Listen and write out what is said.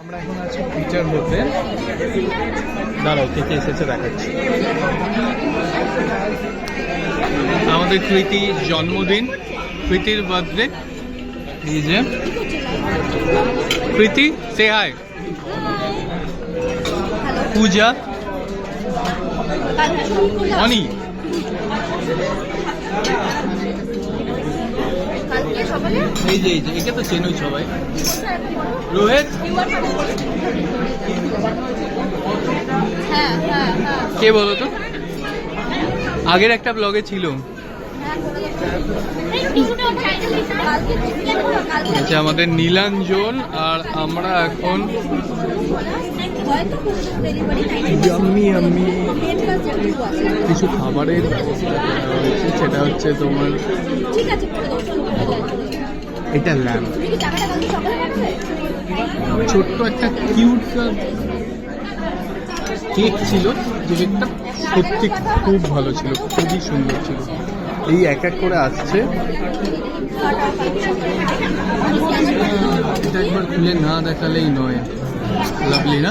আমরা এখন আছি টিচার হতে। দাঁড়াও কে কে এসেছে দেখাচ্ছি। আমাদের কৃতির জন্মদিন কৃতির বার্থডে এই যে। কৃতি সে হাই পূজা। অনি। সকালে এই যে এই যে একে তো চেনই সবাই। রোহিত? কে বলো তো? আগের একটা ব্লগে ছিল। আচ্ছা আমাদের নীলাঞ্জন আর আমরা এখন ইয়াম্মি ইয়াম্মি কিছু খাবারের ব্যবস্থা করা হয়েছে সেটা হচ্ছে তোমার ঠিক আছে এটা ল্যাম্প ছোট্ট একটা কিউট কেক ছিল যে কেকটা সত্যি খুব ভালো ছিল খুবই সুন্দর ছিল। এই এক এক করে আসছে। এটা একবার খুলে না দেখালেই নয়। লাভলি না?